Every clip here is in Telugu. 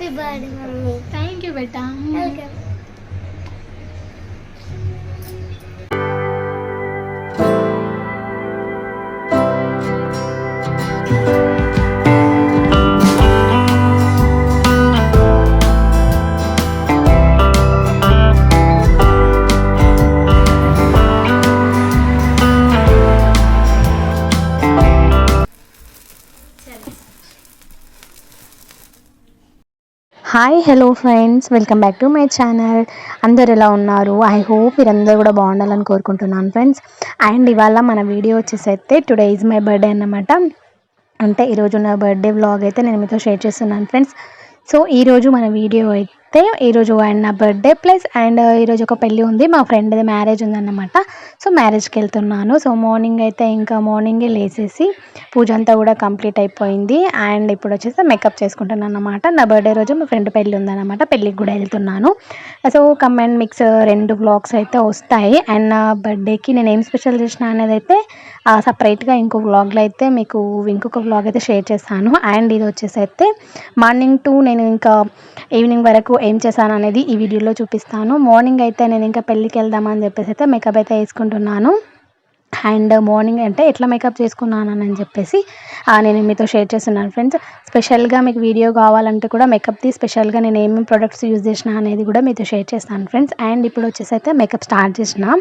Happy birthday mummy thank you beta welcome hi hello friends welcome back to my channel అందరు ఎలా ఉన్నారు? ఐ హోప్ మీరందరూ కూడా బాగుండాలని కోరుకుంటున్నాను ఫ్రెండ్స్ అండ్ ఇవాళ మన వీడియో వచ్చేసి అయితే టుడే ఈజ్ మై బర్త్డే అన్నమాట. అంటే ఈరోజు నా బర్త్డే వ్లాగ్ అయితే నేను మీతో షేర్ చేస్తున్నాను ఫ్రెండ్స్ సో ఈరోజు మన వీడియో అయితే అయితే ఈరోజు అండ్ నా బర్త్డే ప్లస్ అండ్ ఈరోజు ఒక పెళ్ళి ఉంది. మా ఫ్రెండ్ది మ్యారేజ్ ఉందన్నమాట. సో మ్యారేజ్కి వెళ్తున్నాను. సో మార్నింగ్ అయితే ఇంకా మార్నింగే లేచేసి పూజ అంతా కూడా కంప్లీట్ అయిపోయింది. అండ్ ఇప్పుడు వచ్చేసి మేకప్ చేసుకుంటున్నాను అన్నమాట. నా బర్త్డే రోజు మా ఫ్రెండ్ పెళ్ళి ఉందన్నమాట. పెళ్ళికి కూడా వెళ్తున్నాను. సో కమ్ అండ్ మిక్స్ రెండు వ్లాగ్స్ అయితే వస్తాయి. అండ్ నా బర్త్డేకి నేను ఏం స్పెషల్ చేసిన అనేది అయితే సపరేట్గా ఇంకో వ్లాగ్లో అయితే మీకు ఇంకొక వ్లాగ్ అయితే షేర్ చేస్తాను. అండ్ ఇది వచ్చేసి అయితే మార్నింగ్ టు నేను ఇంకా ఈవినింగ్ వరకు ఏం చేశాను అనేది ఈ వీడియోలో చూపిస్తాను. మార్నింగ్ అయితే నేను ఇంకా పెళ్ళికి వెళ్దామని చెప్పేసి అయితే మేకప్ అయితే వేసుకుంటున్నాను. అండ్ మార్నింగ్ అంటే ఎట్లా మేకప్ చేసుకున్నానని అని చెప్పేసి నేను మీతో షేర్ చేస్తున్నాను ఫ్రెండ్స్ స్పెషల్గా మీకు వీడియో కావాలంటే కూడా మేకప్ది స్పెషల్గా నేను ఏమేమి ప్రొడక్ట్స్ యూజ్ చేసిన అనేది కూడా మీతో షేర్ చేస్తాను ఫ్రెండ్స్ అండ్ ఇప్పుడు వచ్చేసి అయితే మేకప్ స్టార్ట్ చేసిన.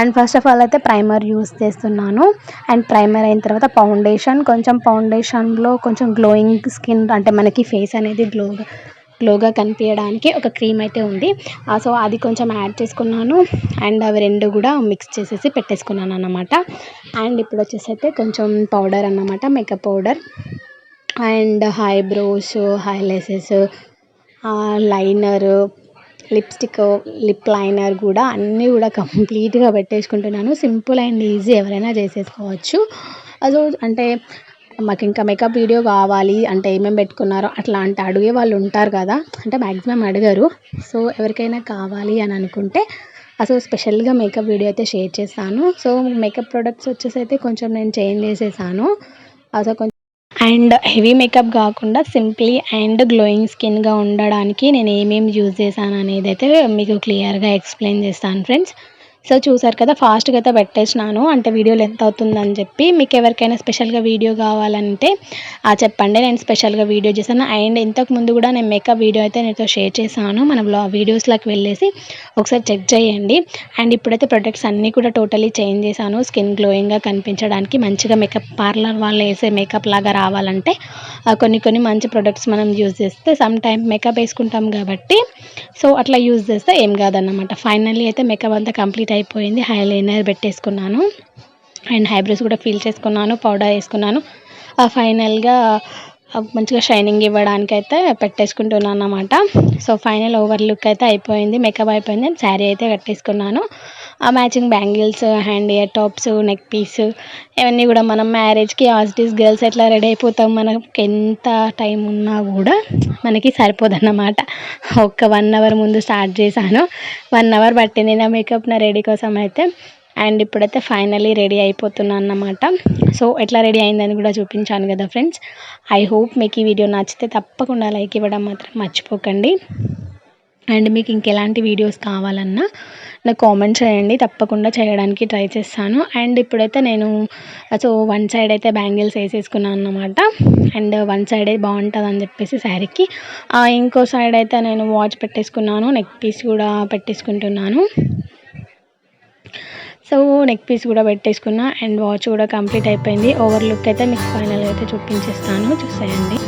అండ్ ఫస్ట్ ఆఫ్ ఆల్ అయితే ప్రైమర్ యూజ్ చేస్తున్నాను. అండ్ ప్రైమర్ అయిన తర్వాత ఫౌండేషన్ కొంచెం ఫౌండేషన్లో కొంచెం గ్లోయింగ్ స్కిన్ అంటే మనకి ఫేస్ అనేది గ్లో గ్లోగా కనిపించడానికి ఒక క్రీమ్ అయితే ఉంది. సో అది కొంచెం యాడ్ చేసుకున్నాను. అండ్ అవి రెండు కూడా మిక్స్ చేసేసి పెట్టేసుకున్నాను అన్నమాట. అండ్ ఇప్పుడు వచ్చేసి అయితే కొంచెం పౌడర్ అన్నమాట makeup powder and eyebrows highlighters liner lipstick lip liner కూడా అన్నీ కూడా కంప్లీట్గా పెట్టేసుకుంటున్నాను. సింపుల్ అండ్ ఈజీ ఎవరైనా చేసేసుకోవచ్చు. అదో అంటే మాకు ఇంకా మేకప్ వీడియో కావాలి అంటే ఏమేమి పెట్టుకున్నారో అట్లా అంటే అడిగే వాళ్ళు ఉంటారు కదా. అంటే మ్యాక్సిమం అడగరు. సో ఎవరికైనా కావాలి అని అనుకుంటే అసలు స్పెషల్గా మేకప్ వీడియో అయితే షేర్ చేస్తాను. సో మేకప్ ప్రొడక్ట్స్ వచ్చేసి అయితే కొంచెం నేను చేంజ్ చేసేసాను. అసలు కొంచెం అండ్ హెవీ మేకప్ కాకుండా సింప్లీ అండ్ గ్లోయింగ్ స్కిన్గా ఉండడానికి నేను ఏమేమి యూజ్ చేశాను అనేది అయితే మీకు క్లియర్గా ఎక్స్ప్లెయిన్ చేస్తాను ఫ్రెండ్స్ సో చూసారు కదా ఫాస్ట్గా అయితే పెట్టేసినాను. అంటే వీడియో లెంత్ అవుతుందని చెప్పి. మీకు ఎవరికైనా స్పెషల్గా వీడియో కావాలంటే ఆ చెప్పండి. నేను స్పెషల్గా వీడియో చేశాను. అండ్ ఇంతకు ముందు కూడా నేను మేకప్ వీడియో అయితే నేను షేర్ చేశాను. మన బ్లా వీడియోస్లోకి వెళ్ళేసి ఒకసారి చెక్ చేయండి. అండ్ ఇప్పుడైతే ప్రొడక్ట్స్ అన్నీ కూడా టోటలీ చేంజ్ చేశాను. స్కిన్ గ్లోయింగ్గా కనిపించడానికి మంచిగా మేకప్ పార్లర్ వాళ్ళు వేసే మేకప్ లాగా రావాలంటే కొన్ని కొన్ని మంచి ప్రొడక్ట్స్ మనం యూజ్ చేస్తే సమ్ టైం మేకప్ వేసుకుంటాం కాబట్టి సో అట్లా యూజ్ చేస్తే ఏం కాదన్నమాట. ఫైనల్లీ అయితే మేకప్ అంతా కంప్లీట్ అయిపోయింది. హైలైనర్ పెట్టేసుకున్నాను. అండ్ హైబ్రోస్ కూడా ఫిల్ చేసుకున్నాను పౌడర్ వేసుకున్నాను. ఫైనల్గా మంచిగా షైనింగ్ ఇవ్వడానికి అయితే పెట్టేసుకుంటున్నాను అన్నమాట సో ఫైనల్ ఓవర్ లుక్ అయితే అయిపోయింది మేకప్ అయిపోయింది. శారీ అయితే కట్టేసుకున్నాను. ఆ matching bangles hand ear tops neck piece ఇవన్నీ కూడా మనం మ్యారేజ్కి ఆస్టీస్ గర్ల్స్ ఎట్లా రెడీ అయిపోతాం మనకి ఎంత టైం ఉన్నా కూడా మనకి సరిపోదన్నమాట. ఒక్క వన్ అవర్ ముందు స్టార్ట్ చేశాను. వన్ అవర్ పట్టింది నా మేకప్ నా రెడీ కోసం అయితే. అండ్ ఇప్పుడైతే ఫైనలీ రెడీ అయిపోతున్నాను అన్నమాట. సో ఎట్లా రెడీ అయిందని కూడా చూపించాను కదా ఫ్రెండ్స్ ఐ హోప్ మీకు ఈ వీడియో నచ్చితే తప్పకుండా లైక్ ఇవ్వడం మాత్రం మర్చిపోకండి. అండ్ మీకు ఇంకెలాంటి వీడియోస్ కావాలన్నా నాకు కామెంట్ చేయండి. తప్పకుండా చేయడానికి ట్రై చేస్తాను. అండ్ ఇప్పుడైతే నేను సో వన్ సైడ్ అయితే బ్యాంగిల్స్ వేసేసుకున్నాను అనమాట అండ్ వన్ సైడే బాగుంటుంది అని చెప్పేసి శారీకి ఇంకో సైడ్ అయితే నేను వాచ్ పెట్టేసుకున్నాను. నెక్ పీస్ కూడా పెట్టేసుకుంటున్నాను. సో నెక్ పీస్ కూడా పెట్టేసుకున్నా. అండ్ వాచ్ కూడా కంప్లీట్ అయిపోయింది. ఓవర్ లుక్ అయితే మీకు ఫైనల్ అయితే చూపించేస్తాను. చూసేయండి.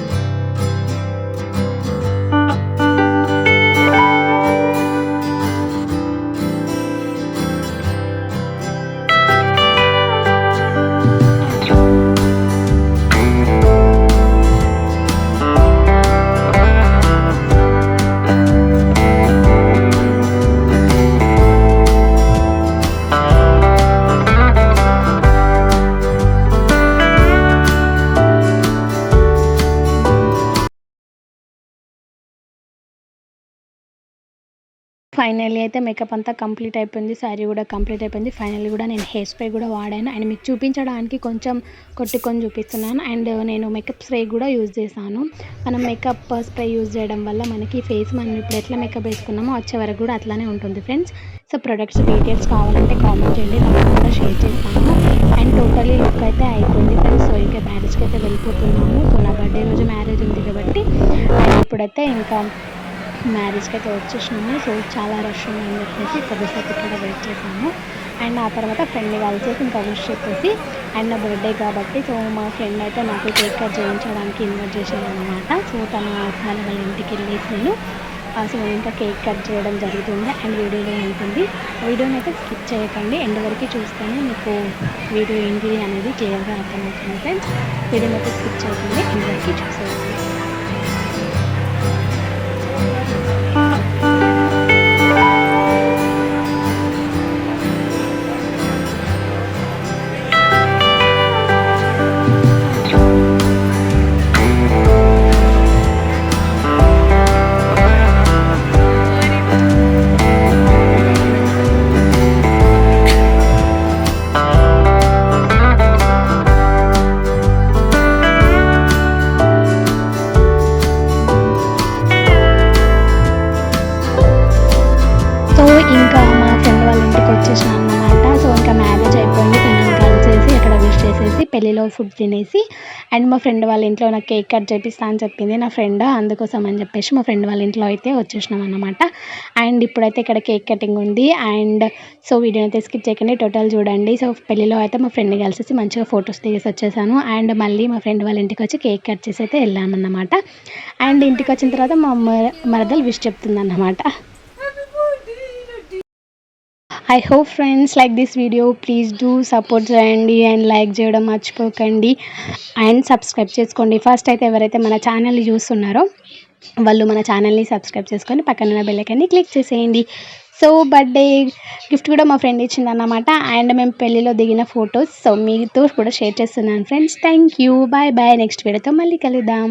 ఫైనల్లీ అయితే మేకప్ అంతా కంప్లీట్ అయిపోయింది శారీ కూడా కంప్లీట్ అయిపోయింది. ఫైనల్లీ కూడా నేను హెయిర్ స్ప్రే కూడా వాడాను. అండ్ మీకు చూపించడానికి కొంచెం కొట్టుకొని చూపిస్తున్నాను. అండ్ నేను మేకప్ స్ప్రే కూడా యూజ్ చేశాను. మనం మేకప్ స్ప్రే యూజ్ చేయడం వల్ల మనకి ఫేస్ మనం ఇప్పుడు ఎట్లా మేకప్ వేసుకున్నామో వచ్చే వరకు కూడా అట్లానే ఉంటుంది ఫ్రెండ్స్ సో ప్రొడక్ట్స్ డీటెయిల్స్ కావాలంటే కామెంట్ చేయండి కూడా షేర్ చేస్తాను. అండ్ టోటలీ లుక్ అయితే అయిపోయింది ఫ్రెండ్స్ సో ఇంకా మ్యారేజ్కి అయితే వెళ్ళిపోతున్నాము. సో నా బర్త్డే రోజు మ్యారేజ్ ఉంది కాబట్టి అండ్ ఇప్పుడైతే ఇంకా మ్యారేజ్కి అయితే వచ్చేసినాము. సో చాలా రష్ ఉందని చెప్పేసి కొద్దిసేపు ఇక్కడ వెయిట్ చేసాము అండ్ ఆ తర్వాత ఫ్రెండ్ని కలిసేసి ఇంకా విష్ చెప్పేసి అండ్ నా బర్త్డే కాబట్టి సో మా ఫ్రెండ్ అయితే నాకు కేక్ కట్ చేయించడానికి ఇన్వైట్ చేశాను అనమాట సో తన తన వాళ్ళ ఇంటికి వెళ్ళేసి నేను సో ఇంకా కేక్ కట్ చేయడం జరుగుతుంది. అండ్ వీడియోలో ఉంటుంది. వీడియోని అయితే స్కిప్ చేయకండి. ఎండ్ వరకు చూస్తేనే మీకు వీడియో ఏంటి అనేది క్లియర్గా అర్థమవుతుంది వీడియోని అయితే స్కిప్ చేయకండి. ఎండ్ వరకు చూసేయండి. పెళ్ళిలో ఫుడ్ తినేసి అండ్ మా ఫ్రెండ్ వాళ్ళ ఇంట్లో నాకు కేక్ కట్ చేపిస్తా అని చెప్పింది నా ఫ్రెండ్ అందుకోసం అని చెప్పేసి మా ఫ్రెండ్ వాళ్ళ ఇంట్లో అయితే వచ్చేసినాం అనమాట అండ్ ఇప్పుడైతే ఇక్కడ కేక్ కటింగ్ ఉంది. అండ్ సో వీడియో అయితే స్కిప్ చేయకండి టోటల్ చూడండి. సో పెళ్ళిలో అయితే మా ఫ్రెండ్ని కలిసేసి మంచిగా ఫొటోస్ దిగేసి వచ్చేసాను. అండ్ మళ్ళీ మా ఫ్రెండ్ వాళ్ళ ఇంటికి వచ్చి కేక్ కట్ చేసి అయితే వెళ్ళామన్నమాట. అండ్ ఇంటికి వచ్చిన తర్వాత మా మరదలు విష్ చెప్తుంది అన్నమాట I hope friends like this video please do support చేయండి అండ్ లైక్ చేయడం మర్చిపోకండి. అండ్ సబ్స్క్రైబ్ చేసుకోండి. ఫస్ట్ అయితే ఎవరైతే మన ఛానల్ని చూస్తున్నారో వాళ్ళు మన ఛానల్ని సబ్స్క్రైబ్ చేసుకొని పక్కన ఉన్న క్లిక్ చేసేయండి. సో బర్త్డే గిఫ్ట్ కూడా మా ఫ్రెండ్ ఇచ్చింది అన్నమాట అండ్ మేము పెళ్ళిలో దిగిన ఫొటోస్ సో మీతో కూడా షేర్ చేస్తున్నాను friends thank you bye bye next వీడియోతో మళ్ళీ కలుద్దాం.